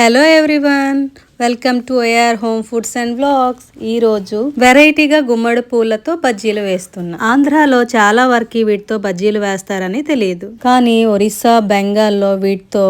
Hello everyone welcome to A R home foods and blogs ఈ రోజు వెరైటీగా గుమ్మడి పూలతో బజ్జీలు వేస్తున్నా. ఆంధ్రాలో చాలా వరకు వీటితో బజ్జీలు వేస్తారని తెలియదు. కానీ ఒరిస్సా బెంగాల్లో వీటితో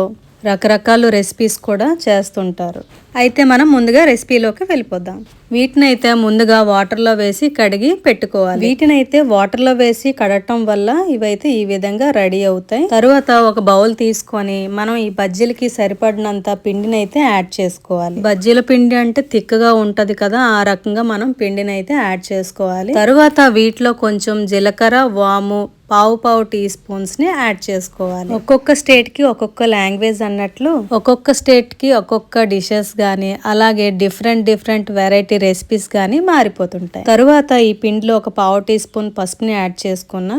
రకరకాల రెసిపీస్ కూడా చేస్తుంటారు. అయితే మనం ముందుగా రెసిపీలోకి వెళ్ళిపోదాం. వీటిని అయితే ముందుగా వాటర్లో వేసి కడిగి పెట్టుకోవాలి. వీటినైతే వాటర్లో వేసి కడటం వల్ల ఇవైతే ఈ విధంగా రెడీ అవుతాయి. తరువాత ఒక బౌల్ తీసుకొని మనం ఈ బజ్జీలకి సరిపడినంత పిండినైతే యాడ్ చేసుకోవాలి. బజ్జీల పిండి అంటే తిక్కగా ఉంటది కదా ఆ రకంగా మనం పిండిని అయితే యాడ్ చేసుకోవాలి. తరువాత వీటిలో కొంచెం జీలకర్ర వాము పావు పావు టీ స్పూన్స్ని యాడ్ చేసుకోవాలి. ఒక్కొక్క స్టేట్కి ఒక్కొక్క లాంగ్వేజ్ అన్నట్లు ఒక్కొక్క స్టేట్కి ఒక్కొక్క డిషెస్ కానీ అలాగే డిఫరెంట్ డిఫరెంట్ వెరైటీ రెసిపీస్ కానీ మారిపోతుంటాయి. తరువాత ఈ పిండిలో ఒక పావు టీ స్పూన్ పసుపుని యాడ్ చేసుకున్న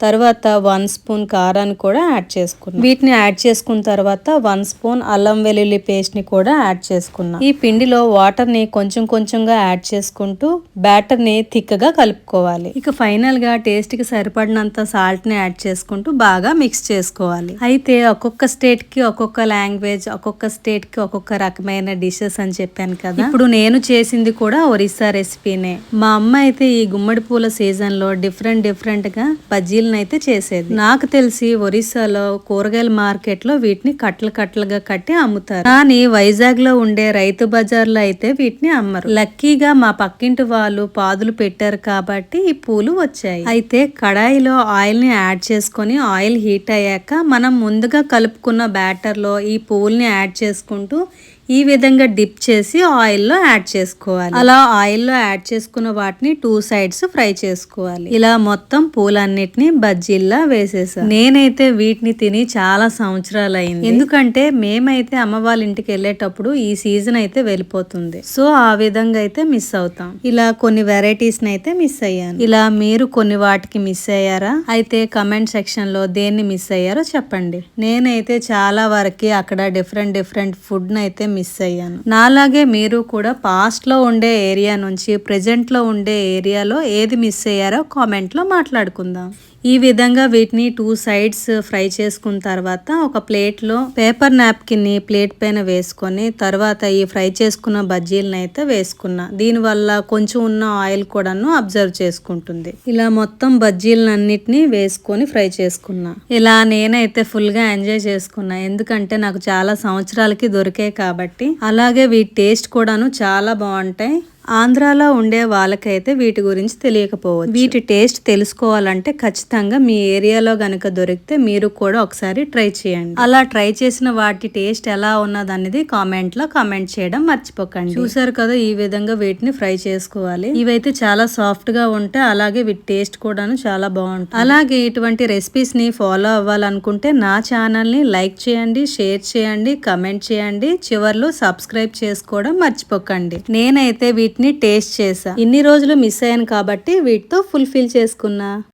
తర్వాత వన్ స్పూన్ కారాన్ని కూడా యాడ్ చేసుకున్నాం. వీటిని యాడ్ చేసుకున్న తర్వాత వన్ స్పూన్ అల్లం వెల్లుల్లి పేస్ట్ని కూడా యాడ్ చేసుకున్నాం. ఈ పిండిలో వాటర్ని కొంచెం కొంచెంగా యాడ్ చేసుకుంటూ బ్యాటర్ని థిక్గా కలుపుకోవాలి. ఇక ఫైనల్గా టేస్ట్కి టేస్ట్కి సరిపడినంత సాల్ట్ని యాడ్ చేసుకుంటూ బాగా మిక్స్ చేసుకోవాలి. అయితే ఒక్కొక్క స్టేట్కి ఒక్కొక్క లాంగ్వేజ్ ఒక్కొక్క స్టేట్కి ఒక్కొక్క రకమైన డిషెస్ అని చెప్పాను కదా. ఇప్పుడు నేను చేసింది కూడా ఒరిస్సా రెసిపీనే. మా అమ్మ అయితే ఈ గుమ్మడి పూల సీజన్లో డిఫరెంట్ డిఫరెంట్గా బజ్జీలు బజ్జీలను అయితే చేసేది. నాకు తెలిసి ఒరిస్సాలో కూరగాయల మార్కెట్లో వీటిని కట్టలు కట్టలుగా కట్టి అమ్ముతారు. కానీ వైజాగ్లో ఉండే రైతు బజార్లో అయితే వీటిని అమ్మరు. లక్కీగా మా పక్కింటి వాళ్ళు పాదులు పెట్టారు కాబట్టి ఈ పూలు వచ్చాయి. అయితే కడాయిలో ఆయిల్ని యాడ్ చేసుకొని ఆయిల్ హీట్ అయ్యాక మనం ముందుగా కలుపుకున్న బ్యాటర్లో ఈ పూల్ని యాడ్ చేసుకుంటూ ఈ విధంగా డిప్ చేసి ఆయిల్లో యాడ్ చేసుకోవాలి. అలా ఆయిల్లో యాడ్ చేసుకున్న వాటిని టూ సైడ్స్ ఫ్రై చేసుకోవాలి. ఇలా మొత్తం పూలన్నిటిని బజ్జీల్లా వేసేసాను నేనైతే వీటిని తిని చాలా సంవత్సరాలు అయింది ఎందుకంటే మేమైతే అమ్మ వాళ్ళ ఇంటికి వెళ్ళేటప్పుడు ఈ సీజన్ అయితే వెళ్ళిపోతుంది. సో ఆ విధంగా అయితే మిస్ అవుతాం. ఇలా కొన్ని వెరైటీస్ అయితే మిస్ అయ్యాను. ఇలా మీరు కొన్ని వాటికి మిస్ అయ్యారా? అయితే కమెంట్ సెక్షన్లో దేన్ని మిస్ అయ్యారో చెప్పండి. నేనైతే చాలా వరకు అక్కడ డిఫరెంట్ డిఫరెంట్ ఫుడ్ అయితే మిస్ అయ్యాను. నాలాగే మీరు కూడా పాస్ట్లో ఉండే ఏరియా నుంచి ప్రజెంట్లో ఉండే ఏరియాలో ఏది మిస్ అయ్యారో కామెంట్లో మాట్లాడుకుందాం. ఈ విధంగా వీటిని టూ సైడ్స్ ఫ్రై చేసుకున్న తర్వాత ఒక ప్లేట్లో పేపర్ నాప్కిన్ని ప్లేట్ పైన వేసుకొని తర్వాత ఈ ఫ్రై చేసుకున్న బజ్జీలను అయితే వేసుకున్నా. దీనివల్ల కొంచెం ఉన్న ఆయిల్ కూడాను అబ్జర్వ్ చేసుకుంటుంది. ఇలా మొత్తం బజ్జీలన్నిటిని వేసుకొని ఫ్రై చేసుకున్నా. ఇలా నేనైతే ఫుల్గా ఎంజాయ్ చేసుకున్నా. ఎందుకంటే నాకు చాలా సంవత్సరాలకి దొరికాయి కాబట్టి. అలాగే వీటి టేస్ట్ కూడాను చాలా బాగుంటాయి. ఆంధ్రాలో ఉండే వాళ్ళకైతే వీటి గురించి తెలియకపోవచ్చు. వీటి టేస్ట్ తెలుసుకోవాలంటే ఖచ్చితంగా మీ ఏరియాలో గనక దొరికితే మీరు కూడా ఒకసారి ట్రై చేయండి. అలా ట్రై చేసిన వాటి టేస్ట్ ఎలా ఉన్నది అనేది కామెంట్లో కామెంట్ చేయడం మర్చిపోకండి. చూసారు కదా ఈ విధంగా వీటిని ఫ్రై చేసుకోవాలి. ఇవైతే చాలా సాఫ్ట్గా ఉంటాయి అలాగే వీటి టేస్ట్ కూడాను చాలా బాగుంటుంది. అలాగే ఇటువంటి రెసిపీస్ని ఫాలో అవ్వాలనుకుంటే నా ఛానల్ని లైక్ చేయండి షేర్ చేయండి కమెంట్ చేయండి. చివర్లో సబ్స్క్రైబ్ చేసుకోవడం మర్చిపోకండి. నేనైతే వీటి వీటిని టేస్ట్ చేసా ఇన్ని రోజులు మిస్ అయ్యాను కాబట్టి వీటితో ఫుల్ఫిల్ చేసుకున్నా.